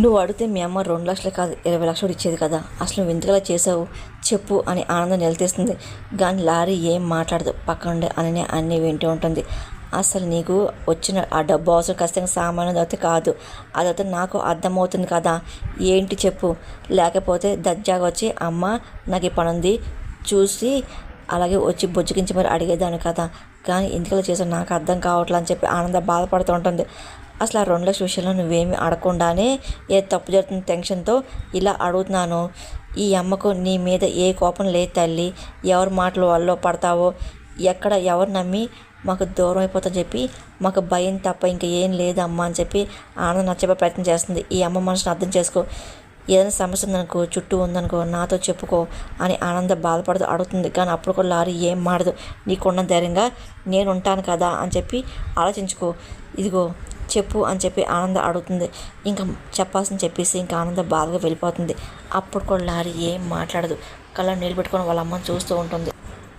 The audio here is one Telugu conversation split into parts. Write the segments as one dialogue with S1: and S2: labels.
S1: నువ్వు అడిగితే మీ అమ్మ రెండు లక్షలు కాదు ఇరవై లక్షలు ఇచ్చేది కదా. అసలు నువ్వు ఎందుకలా చేసావు చెప్పు అని ఆనందం నిలదీస్తుంది. కానీ లారీ ఏం మాట్లాడదు. పక్కనుండే అని అన్నీ వింటూ ఉంటుంది. అసలు నీకు వచ్చిన ఆ డబ్బు అవసరం ఖచ్చితంగా సామాన్యం అయితే కాదు. అదైతే నాకు అర్థమవుతుంది కదా. ఏంటి చెప్పు? లేకపోతే దర్జాగా వచ్చి అమ్మ నాకు ఈ పని ఉంది. చూసి అలాగే వచ్చి బుజ్జగించి మరి అడిగేదాన్ని కదా. కానీ ఎందుకలా చేసావు నాకు అర్థం కావట్లే అని చెప్పి ఆనంద బాధపడుతూ ఉంటుంది. అసలు ఆ రెండు లక్షల విషయంలో నువ్వేమి అడగకుండానే ఏ తప్పు జరుగుతున్న టెన్షన్తో ఇలా అడుగుతున్నాను. ఈ అమ్మకు నీ మీద ఏ కోపం లేదు తల్లి. ఎవరి మాటలు వాళ్ళలో పడతావో ఎక్కడ ఎవరు నమ్మి మాకు దూరం అయిపోతా చెప్పి మాకు భయం తప్ప ఇంకా ఏం లేదమ్మా అని చెప్పి ఆనందం నచ్చే ప్రయత్నం చేస్తుంది. ఈ అమ్మ మనసును అర్థం చేసుకో. ఏదైనా సమస్య ఉందనుకో చుట్టూ ఉందనుకో నాతో చెప్పుకో అని ఆనంద బాధపడుతూ అడుగుతుంది. కానీ అప్పుడు కూడా లారీ ఏం మాడదు. నీకున్న ధైర్యంగా నేను ఉంటాను కదా అని చెప్పి ఆలోచించుకో. ఇదిగో చెప్పు అని చెప్పి ఆనంద అడుగుతుంది. ఇంకా చెప్పాల్సింది చెప్పేసి ఇంకా ఆనంద బాధగా వెళ్ళిపోతుంది. అప్పుడు కూడా లారీ ఏం మాట్లాడదు. కళ్ళ నిలబెట్టుకొని వాళ్ళ అమ్మని చూస్తూ ఉంటుంది.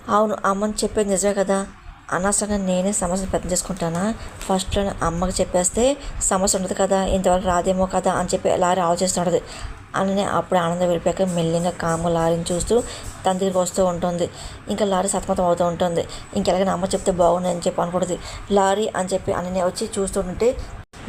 S1: అవును అమ్మని చెప్పేది నిజమే కదా? అనవసరంగా నేనే సమస్యను పెద్ద చేసుకుంటానా? ఫస్ట్లో అమ్మకి చెప్పేస్తే సమస్య ఉండదు కదా? ఇంతవరకు రాదేమో కదా? అని చెప్పి లారీ ఆలోచిస్తుంటుంది అని అప్పుడు ఆనందం వెళ్ళిపోయాక మెల్లిగా కాము లారీని చూస్తూ తన దగ్గరికి వస్తూ ఉంటుంది. ఇంకా లారీ సతమతం అవుతూ ఉంటుంది. ఇంకెలాగైనా అమ్మ చెప్తే బాగుంది అని చెప్పి అనుకుంటుంది. లారీ అని చెప్పి అని వచ్చి చూస్తుంటే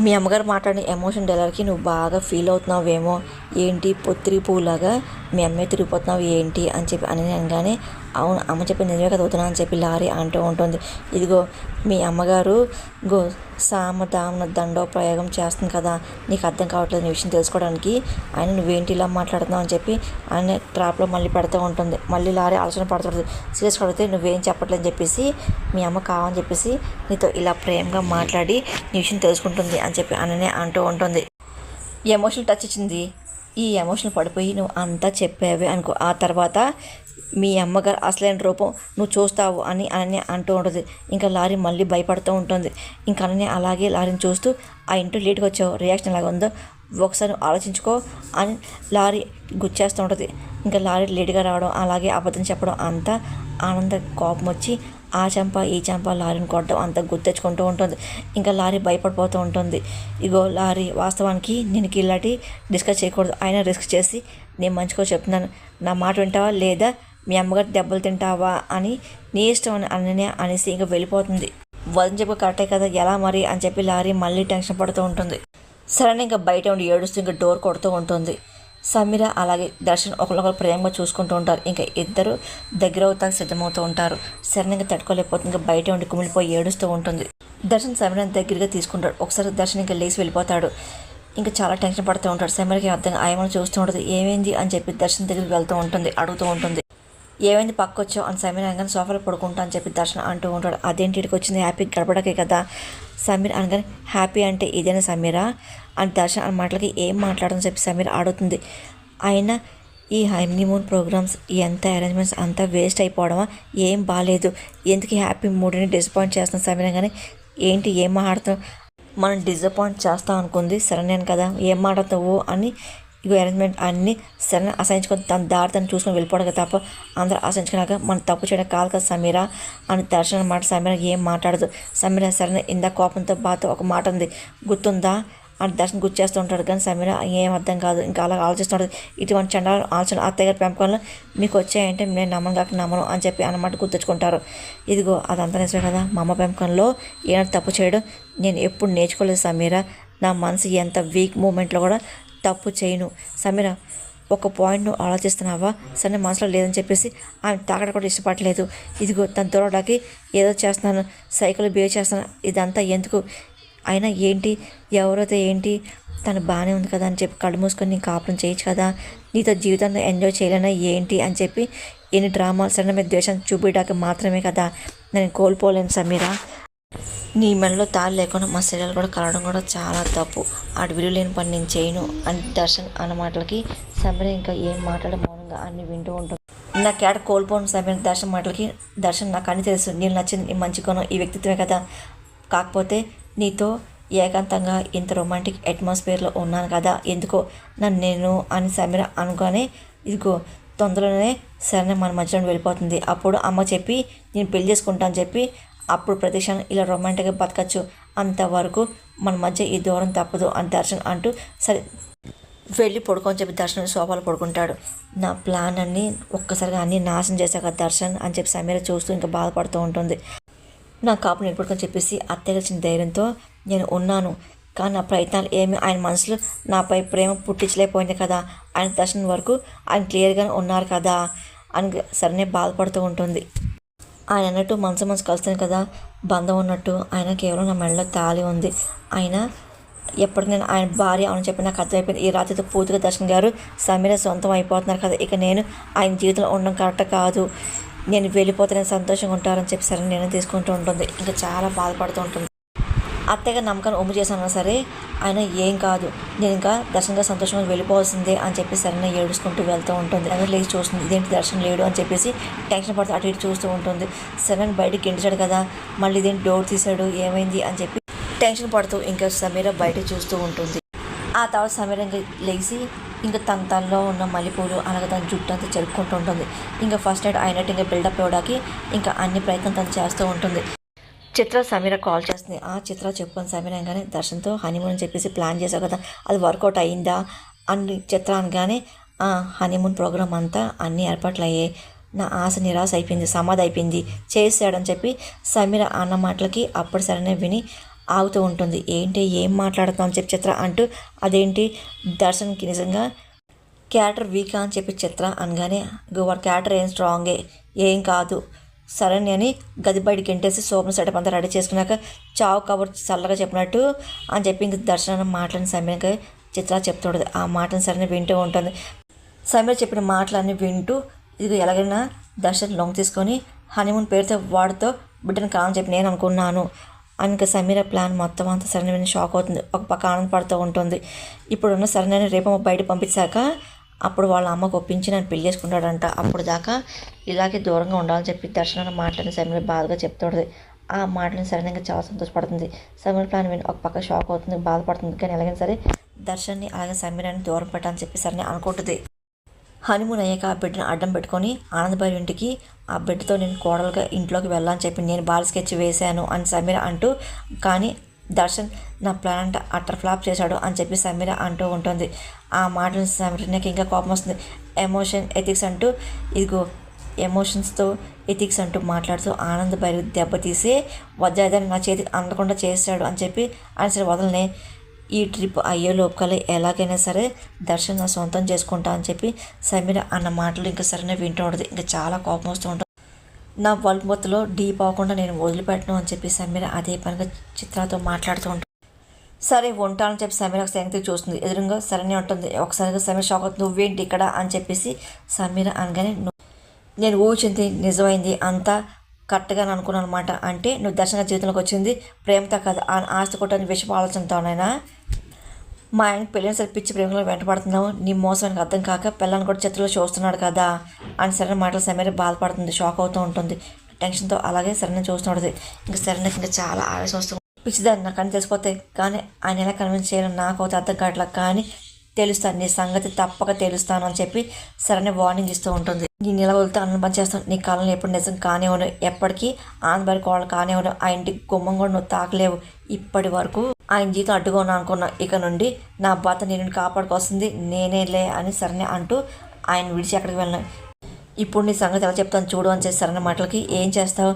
S1: మీ అమ్మగారు మాట్లాడిన ఎమోషన్ డైలాగ్కి నువ్వు బాగా ఫీల్ అవుతున్నావేమో ఏంటి పొత్తిరి పువ్వులాగా మీ అమ్మాయి తిరిగిపోతున్నావు ఏంటి అని చెప్పి అని అనగానే అవును అమ్మ చెప్పి నిజమే కదా అవుతున్నా అని చెప్పి లారీ అంటూ ఉంటుంది. ఇదిగో మీ అమ్మగారు గో సామ దామన దండో ప్రయోగం చేస్తుంది కదా నీకు అర్థం కావట్లేదు నీ విషయం తెలుసుకోవడానికి. ఆయన నువ్వేంటి ఇలా మాట్లాడుతున్నావు అని చెప్పి ఆయన ట్రాప్లో మళ్ళీ పెడుతూ ఉంటుంది. మళ్ళీ లారీ ఆలోచన పడుతుంది సీరియస్ అడిగితే నువ్వేం చెప్పట్లేదని చెప్పేసి మీ అమ్మ కావని చెప్పేసి నీతో ఇలా ప్రేమగా మాట్లాడి నీ విషయం తెలుసుకుంటుంది అని చెప్పి అననే అంటూ ఉంటుంది. ఎమోషనల్ టచ్ ఇచ్చింది. ఈ ఎమోషన్ పడిపోయి నువ్వు అంతా చెప్పావే అనుకో. ఆ తర్వాత మీ అమ్మగారు అసలైన రూపం నువ్వు చూస్తావు అని అనన్య అంటూ ఉంటుంది. ఇంకా లారీ మళ్ళీ భయపడుతూ ఉంటుంది. ఇంకా అనన్య అలాగే లారీని చూస్తూ ఆ ఇంట్లో లేట్గా వచ్చావు రియాక్షన్ ఎలాగ ఉందో ఒకసారి ఆలోచించుకో అని లారీ గుచ్చేస్తూ ఉంటుంది. ఇంకా లారీ లేట్గా రావడం అలాగే అబద్ధం చెప్పడం అంతా ఆనంద కోపం వచ్చి ఆ చెంప ఈ చెంప లారీని కొట్టడం అంత గుర్తెచ్చుకుంటూ ఉంటుంది. ఇంకా లారీ భయపడిపోతూ ఉంటుంది. ఇగో లారీ వాస్తవానికి నేను ఇలాంటి డిస్కస్ చేయకూడదు. అయినా రిస్క్ చేసి నేను మంచిగా చెప్తున్నాను. నా మాట వింటావా లేదా మీ అమ్మగారు దెబ్బలు తింటావా అని నీ ఇష్టం అని అన్ననే అనేసి ఇంకా వెళ్ళిపోతుంది. వదిన చెప్పి కరెక్టే కదా ఎలా మరి అని చెప్పి లారీ మళ్ళీ టెన్షన్ పడుతూ ఉంటుంది. సరైన ఇంకా బయట ఉండి ఏడుస్తూ ఇంకా డోర్ కొడుతూ ఉంటుంది. సమీర అలాగే దర్శన్ ఒకరినొకరు ప్రేమగా చూసుకుంటూ ఉంటారు. ఇంకా ఇద్దరు దగ్గర అవుతానికి సిద్ధమవుతూ ఉంటారు. సరే ఇంకా తట్టుకోలేకపోతుంది ఇంకా బయట ఉండి కుమిలిపోయి ఏడుస్తూ ఉంటుంది. దర్శన్ సమీర దగ్గరగా తీసుకుంటాడు. ఒకసారి దర్శన్ ఇంకా లేచి వెళ్ళిపోతాడు. ఇంకా చాలా టెన్షన్ పడుతూ ఉంటాడు. సమీరకి అర్థం ఆయమని చూస్తూ ఉంటుంది. ఏమైంది అని చెప్పి దర్శన్ దగ్గరికి వెళ్తూ ఉంటుంది అడుగుతూ ఉంటుంది. ఏమైంది పక్క వచ్చావు అని సమీర్ అనగానే సోఫాలో పడుకుంటా అని చెప్పి దర్శనం అంటూ ఉంటాడు. అదేంటి ఇక్కడికి వచ్చింది? హ్యాపీ గడపడకే కదా? సమీర్ అనగానే హ్యాపీ అంటే ఇదేనా సమీరా? అని దర్శనం అన్న మాటలకి ఏం మాట్లాడని చెప్పి సమీర్ అడుగుతుంది అయినా ఈ హనీమూన్ ప్రోగ్రామ్స్ ఎంత అరేంజ్మెంట్స్ అంతా వేస్ట్ అయిపోవడమా? ఏం బాగాలేదు ఎందుకు హ్యాపీ మూడ్ని డిసప్పాయింట్ చేస్తున్న సమీర్ కానీ ఏంటి? ఏం మాట్లాడుతాం మనం డిసప్పాయింట్ చేస్తాం అనుకుంది. సరే నేను కదా ఏం మాట్లాడతావు అని ఇగో అరేంజ్మెంట్ అన్నీ సరైన? అసహించుకొని తన దారి తను చూసుకొని వెళ్ళిపోవడం తప్ప అందరూ అసహించుకున్నాక మనం తప్పు చేయడం కాదు కదా సమీర అని దర్శనం మాట సమీర ఏం మాట్లాడదు. సమీర సరైన ఇందా కోపంతో బాధ ఒక మాట ఉంది. గుర్తుందా? అని దర్శనం గుర్తు చేస్తూ ఉంటాడు కానీ సమీర ఏం అర్థం కాదు. ఇంకా అలా ఆలోచిస్తుంటాడు ఇటువంటి చండాలు ఆలోచన అత్తయ్య గారి పెంపకంలో మీకు వచ్చాయంటే నేను నమ్మను కాక నమ్మను అని చెప్పి అన్నమాట గుర్తుంచుకుంటారు ఇదిగో అదంతా నిజమే కదా. మా అమ్మ పెంపకంలో ఏమైనా తప్పు చేయడం నేను ఎప్పుడు నేర్చుకోలేదు సమీర. నా మనసు ఎంత వీక్ మూమెంట్లో కూడా తప్పు చేయను. సమీర ఒక పాయింట్ నువ్వు ఆలోచిస్తున్నావా? సరే మనసులో లేదని చెప్పేసి ఆమె తాకడం కూడా ఇష్టపడలేదు. ఇదిగో తన దూరడానికి ఏదో చేస్తున్నాను. సైకిల్ బిహేవ్ చేస్తున్నాను. ఇదంతా ఎందుకు? అయినా ఏంటి? ఎవరైతే ఏంటి? తను బాగానే ఉంది కదా అని చెప్పి కళ్ళు మూసుకొని నీకు కాపురం చేయొచ్చు కదా? నీతో జీవితాన్ని ఎంజాయ్ చేయలేనా ఏంటి అని చెప్పి ఎన్ని డ్రామాలు సరైన మీద ద్వేషాన్ని చూపించడానికి మాత్రమే కదా? నేను కోల్పోలేను సమీరా. నీ మెడలో తాళి లేకుండా మా శరీరాలు కూడా కలవడం కూడా చాలా తప్పు. ఆడు విలువ లేని పని నేను చేయను అని దర్శన్ అన్న మాటలకి సమీర ఇంకా ఏం మాట్లాడ మౌనంగా అన్ని వింటూ ఉంటుంది. నా కేట కోల్పోను సమీర దర్శన్ మాటలకి దర్శన్ నాకు అన్ని తెలుసు. నేను నచ్చింది నీ మంచి గుణం ఈ వ్యక్తిత్వమే కదా. కాకపోతే నీతో ఏకాంతంగా ఇంత రొమాంటిక్ అట్మాస్ఫియర్లో ఉన్నాను కదా. ఎందుకో నన్ను నేను అని సమీర అనుగానే ఇదిగో తొందరలోనే సరే మన మధ్యలో వెళ్ళిపోతుంది. అప్పుడు అమ్మ చెప్పి నేను పెళ్ళి చేసుకుంటాను చెప్పి అప్పుడు ప్రతి ఇలా రొమాంటిక్గా బతకచ్చు. అంతవరకు మన మధ్య ఈ దూరం తప్పదు అని దర్శన్ అంటూ సరే వెళ్ళి పడుకొని చెప్పి దర్శనం సోఫాలు పడుకుంటాడు. నా ప్లాన్ అన్ని ఒక్కసారిగా అన్ని నాశనం చేశాక దర్శన్ అని చెప్పి సమీర చూస్తూ ఇంకా బాధపడుతూ ఉంటుంది. నా కాపు నిలబడుకొని చెప్పేసి అత్తయ్య ధైర్యంతో నేను ఉన్నాను. కానీ నా ప్రయత్నాలు ఏమి? ఆయన మనసులో నాపై ప్రేమ పుట్టించలేకపోయింది కదా. ఆయన దర్శనం వరకు ఆయన క్లియర్గానే ఉన్నారు కదా అని సరనే బాధపడుతూ ఉంటుంది. ఆయన అన్నట్టు మనసు మనసు కలుస్తుంది కదా బంధం ఉన్నట్టు. ఆయన కేవలం నా మెడలో తాళి ఉంది. ఆయన ఎప్పుడు నేను ఆయన భార్య అవును చెప్పి నాకు అర్థమైపోయింది. ఈ రాత్రితో పూర్తిగా దర్శన్ గారు సమీర సొంతం అయిపోతున్నారు కదా. ఇక నేను ఆయన జీవితంలో ఉండడం కరెక్ట్ కాదు. నేను వెళ్ళిపోతే సంతోషంగా ఉంటారని చెప్పి సరే నేను తీసుకుంటూ ఉంటుంది. ఇంకా చాలా బాధపడుతూ ఉంటుంది. అత్తగా నమ్మకాన్ని ఒమ్ము చేశాను సరే ఆయన ఏం కాదు. నేను ఇంకా దర్శనంగా సంతోషంగా వెళ్ళిపోవాల్సిందే అని చెప్పి సరైన ఏడుచుకుంటూ వెళ్తూ ఉంటుంది. అందరూ లేచి చూస్తుంది ఇదేంటి దర్శనం లేడు? అని చెప్పేసి టెన్షన్ పడుతూ అటు ఇటు చూస్తూ ఉంటుంది. సరైన బయటికి గెంటిచాడు కదా మళ్ళీ ఇదేంటి డోర్ తీశాడు ఏమైంది అని చెప్పి టెన్షన్ పడుతూ ఇంకా సమీర బయట చూస్తూ ఉంటుంది. ఆ తర్వాత సమీర ఇంకా లేచి ఇంకా తన తనలో ఉన్న మల్లెపూలు అలాగే తన జుట్టు అంతా చెరుపుకుంటూ ఉంటుంది. ఇంకా ఫస్ట్ ఎయిడ్ అయినట్టు ఇంకా బిల్డప్ ఇవ్వడానికి ఇంకా అన్ని ప్రయత్నం తను చేస్తూ ఉంటుంది. చిత్ర సమీర కాల్ చేస్తుంది. ఆ చిత్ర చెప్పుకొని సమీర అనగానే దర్శన్తో హనీమూన్ అని చెప్పేసి ప్లాన్ చేసావు కదా అది వర్కౌట్ అయిందా అని చిత్ర అనగానే ఆ హనీమూన్ ప్రోగ్రామ్ అంతా అన్ని ఏర్పాట్లు అయ్యాయి నా ఆశ నిరాశ అయిపోయింది సమాధి అయిపోయింది చేసాడని చెప్పి సమీర అన్న మాటలకి అప్పుడు సరైన విని ఆగుతూ ఉంటుంది. ఏంటి ఏం మాట్లాడుతాం అని చెప్పి చిత్ర అంటూ అదేంటి దర్శన్కి నిజంగా క్యాటర్ వీకా అని చెప్పి చిత్ర అనగానే గోవర్ క్యాటర్ ఏం స్ట్రాంగే ఏం కాదు సరే అని గది బయటికి ఎంటేసి సోపం సెటప్ అంతా రెడీ చేసుకున్నాక చావు కవర్ చల్లగా చెప్పినట్టు అని చెప్పి ఇంక దర్శనం మాట్లాడిన సమయంగా చిత్ర చెప్తుండదు ఆ మాటను సరైన వింటూ ఉంటుంది. సమీర చెప్పిన మాటలన్నీ వింటూ ఇది ఎలాగైనా దర్శన్ లొంగ తీసుకొని హనీమూన్ పేరుతో వాడితో బిడ్డను కావాలని చెప్పి నేను అనుకున్నాను ఇంకా సమీర ప్లాన్ మొత్తం అంతా సరైన షాక్ అవుతుంది. ఒక పక్క ఆనందపడుతూ ఉంటుంది. ఇప్పుడున్న సరైన రేపు బయట పంపించాక అప్పుడు వాళ్ళ అమ్మకు ఒప్పించి నన్ను పెళ్ళి చేసుకుంటాడంట. అప్పుడు దాకా ఇలాగే దూరంగా ఉండాలని చెప్పి దర్శనం మాటలని సమీర్ బాధగా చెప్తాడు ఆ మాటలను సరైనగా చాలా సంతోషపడుతుంది. సమీర్ ప్లాన్ విని ఒక పక్క షాక్ అవుతుంది బాధపడుతుంది. కానీ ఎలాగైనా సరే దర్శన్ని అలాగే సమీరాన్ని దూరం పెట్టాలని చెప్పి సరే అనుకుంటుంది. హనీమూన్ అయ్యాక ఆ బిడ్డను అడ్డం పెట్టుకొని ఆనందబాయి ఇంటికి ఆ బిడ్డతో నేను కోడలుగా ఇంట్లోకి వెళ్ళాలని చెప్పి నేను బాల్ స్కెచ్ వేశాను అని సమీర అంటూ కానీ దర్శన్ నా ప్లాన్ అంటే అట్టర్ ఫ్లాప్ చేశాడు అని చెప్పి సమీర అంటూ ఉంటుంది. ఆ మాటలు సమీర నాకు ఇంకా కోపం వస్తుంది. ఎమోషన్ ఎథిక్స్ అంటూ ఇదిగో ఎమోషన్స్తో ఎథిక్స్ అంటూ మాట్లాడుతూ ఆనంద్ బయలు దెబ్బతీసి వజ్రాయుధాన్ని నా చేతికి అందకుండా చేశాడు అని చెప్పి ఆయన సరే వదలనే ఈ ట్రిప్ అయ్యే లోపల ఎలాగైనా సరే దర్శన్ నా సొంతం చేసుకుంటా అని చెప్పి సమీర అన్న మాటలు ఇంకా సరైన వింటూ ఉంటుంది. ఇంకా చాలా కోపం వస్తూ ఉంటుంది. నా వల్మొత్తలో డీప్ అవ్వకుండా నేను వదిలిపెట్టను అని చెప్పి సమీర అదే పనిగా చిత్రాతో మాట్లాడుతూ ఉంటాను సరే ఉంటానని చెప్పి సమీర సంగతి చూస్తుంది. ఎదురుగా సరైన ఉంటుంది. ఒకసారిగా సమీర షాక్ అవుతుంది. నువ్వేంటి ఇక్కడ? అని చెప్పేసి సమీర అనగానే నేను ఊహించింది నిజమైంది. అంతా కరెక్ట్గా అనుకున్నాను అనమాట అంటే నువ్వు దర్శన జీవితంలోకి వచ్చింది ప్రేమతో కాదు. ఆ ఆస్తి కొట్టని విషపు ఆలోచనతోనైనా మా ఆయన పెళ్ళిన సరే పిచ్చి ప్రేమలో వెంటపడుతున్నావు. నీ మోసం అర్థం కాక పిల్లని కూడా చేతిలో చూస్తున్నాడు కదా అని సరైన మాటలు సమీర బాధపడుతుంది. షాక్ అవుతూ ఉంటుంది. టెన్షన్తో అలాగే సరైన చూస్తుంటుంది ఇంకా సరైన ఇంకా చాలా ఆవేశం వస్తుంది పిచ్చిదాన్ని నాకు అని తెలిసిపోతే కానీ ఆయన ఎలా కన్విన్స్ చేయాలని నాకు అవుతే అర్థం కావట్లా కానీ తెలుస్తాను నీ సంగతి తప్పక తెలుస్తాను అని చెప్పి సరైన వార్నింగ్ ఇస్తూ ఉంటుంది. నీ నిల వదిలితే అన్నం పని చేస్తాను. నీ కాలంలో ఎప్పుడు నిజం కానివ్వను ఎప్పటికీ ఆంధ్రబారి కోళ్ళు కానివ్వను ఆ ఇంటికి గుమ్మం కూడా నువ్వు తాకలేవు. ఇప్పటి వరకు ఆయన జీతం అడ్డుగా ఉన్నా అనుకున్నా ఇక నుండి నా భర్త నేను కాపాడుకొస్తుంది నేనేలే అని సరైన అంటూ ఆయన విడిచి అక్కడికి వెళ్ళను. ఇప్పుడు నీ సంగతి ఎలా చెప్తాను చూడు అని చేసి సరైన మాటలకి ఏం చేస్తావు?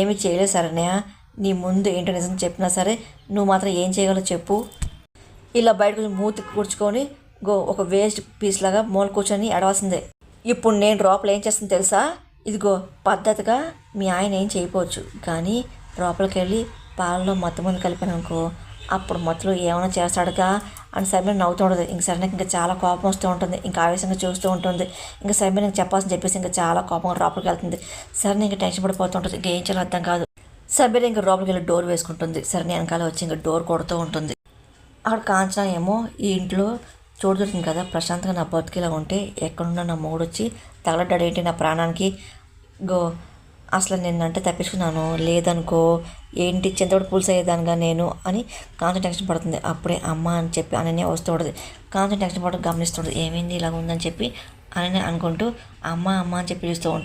S1: ఏమి చేయలేదు సరేనయా నీ ముందు ఏంటో నిజం చెప్పినా సరే నువ్వు మాత్రం ఏం చేయగలవు చెప్పు. ఇలా బయటకు మూతి కూర్చుకొని గో ఒక వేస్ట్ పీస్ లాగా మూల కూర్చొని ఎడవాల్సిందే ఇప్పుడు నేను లోపల ఏం చేస్తాను తెలుసా? ఇదిగో పద్ధతిగా మీ ఆయన ఏం చేయకపోవచ్చు. కానీ లోపలికి వెళ్ళి పాలలో మొత్తం మంది కలిపాను అనుకో అప్పుడు మొత్తలో ఏమైనా చేస్తాడుగా అని సైబర్ నవ్వుతూ ఉంటుంది. ఇంక సరే ఇంకా చాలా కోపం వస్తూ ఉంటుంది. ఇంకా ఆవేశంగా చూస్తూ ఉంటుంది. ఇంకా సైబర్ నాకు చెప్పాల్సింది చెప్పేసి ఇంకా చాలా కోపంగా లోపలికి వెళ్తుంది. సరే ఇంకా టెన్షన్ పడిపోతూ ఉంటుంది. ఇంకా ఏం చేయాలో అర్థం కాదు. సమీర ఇంకా లోపలికి వెళ్ళి డోర్ వేసుకుంటుంది. సరే వెనకాల వచ్చి ఇంకా డోర్ కొడుతూ ఉంటుంది. అక్కడ కాంచన ఏమో ఈ ఇంట్లో చూడుతుంది కదా ప్రశాంతంగా నా బతికిలా ఉంటే ఎక్కడున్నా నా మూడు వచ్చి తగలడ్డాడు. ఏంటి నా ప్రాణానికి? గో అసలు నిన్నంటే తప్పించుకున్నాను. లేదనుకో ఏంటి చింతపడి పులుసు అయ్యేదానిగా నేను అని కాంచన టెన్షన్ పడుతుంది. అప్పుడే అమ్మ అని చెప్పి అననే వస్తూ కాంచన టెన్షన్ పడుతూ గమనిస్తుంది ఏమైంది ఇలా ఉందని చెప్పి అననే అనుకుంటూ అమ్మ అమ్మ అని చెప్పి పిలుస్తూ ఉంటుంది.